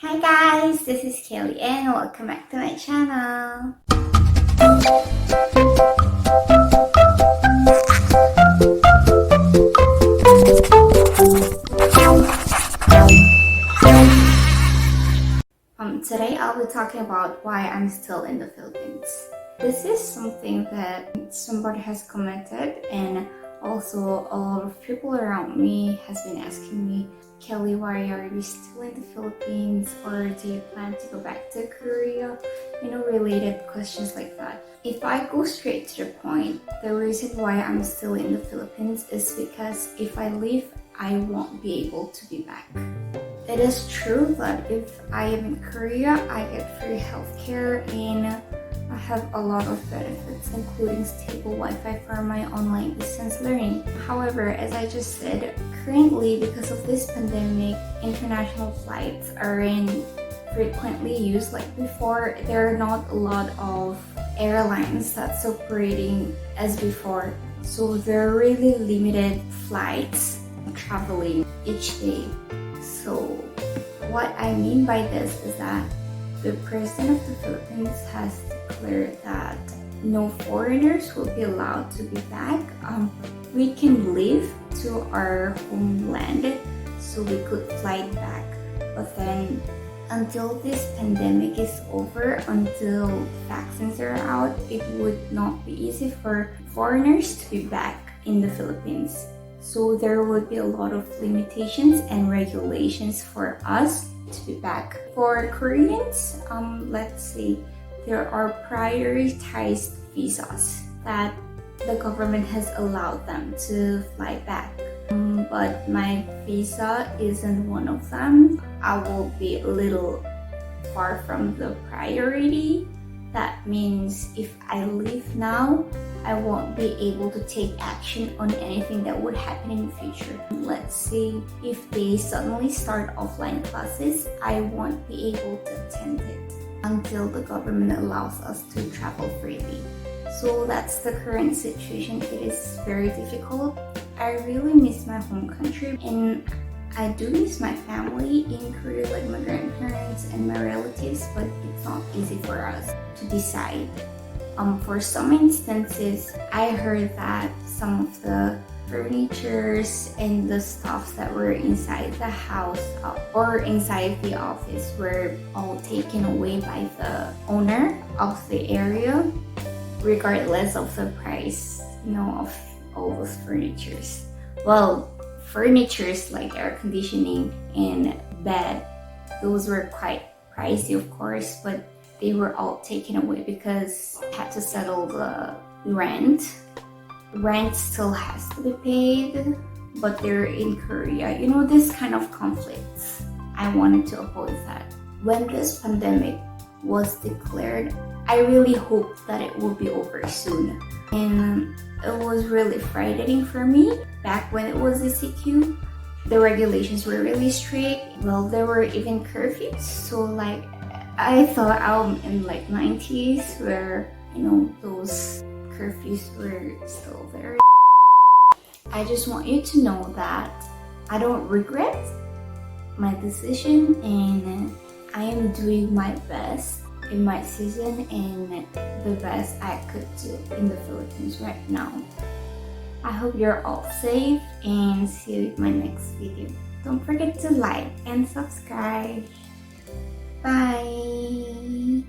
Hi guys, this is Kelly and welcome back to my channel. Um, today I'll be talking about why I'm still in the Philippines. This is something that somebody has commented and also a lot of people around me has been asking me Kelly, why are you still in the Philippines or do you plan to go back to Korea? You know, related questions like that. If I go straight to the point, the reason why I'm still in the Philippines is because if I leave, I won't be able to be back. It is true that if I am in Korea, I get free healthcare and have a lot of benefits, including stable Wi-Fi for my online distance learning. However, as I just said, currently because of this pandemic, international flights aren't frequently used like before. There are not a lot of airlines that's operating as before. So there are really limited flights traveling each day. So what I mean by this is that the President of the Philippines has declared that no foreigners will be allowed to be back. Um, we can leave to our homeland so we could fly back. But then until this pandemic is over, until vaccines are out, it would not be easy for foreigners to be back in the Philippines. So there would be a lot of limitations and regulations for us to be back. For Koreans, um, let's see, there are prioritized visas that the government has allowed them to fly back. Um, but my visa isn't one of them. I will be a little far from the priority. That means if I leave now, I won't be able to take action on anything that would happen in the future. Let's say if they suddenly start offline classes, I won't be able to attend it until the government allows us to travel freely. So that's the current situation. It is very difficult. I really miss my home country and I do miss my family in Korea, like my grandparents and my relatives, but it's not easy for us to decide. Um, for some instances, I heard that some of the furnitures and the stuffs that were inside the house uh, or inside the office were all taken away by the owner of the area, regardless of the price, you know, of all those furnitures. Well, furnitures like air conditioning and bed, those were quite pricey, of course, but they were all taken away because I had to settle the rent. Rent still has to be paid, but they're in Korea. You know, this kind of conflicts. I wanted to avoid that. When this pandemic was declared, I really hoped that it would be over soon. And it was really frightening for me back when it was ECQ. The regulations were really strict. Well, there were even curfews. So like I thought I'm in like 90s where you know those curfews were still very I just want you to know that I don't regret my decision and I am doing my best in my season and the best I could do in the Philippines right now. I hope you're all safe and see you in my next video. Don't forget to like and subscribe. Bye.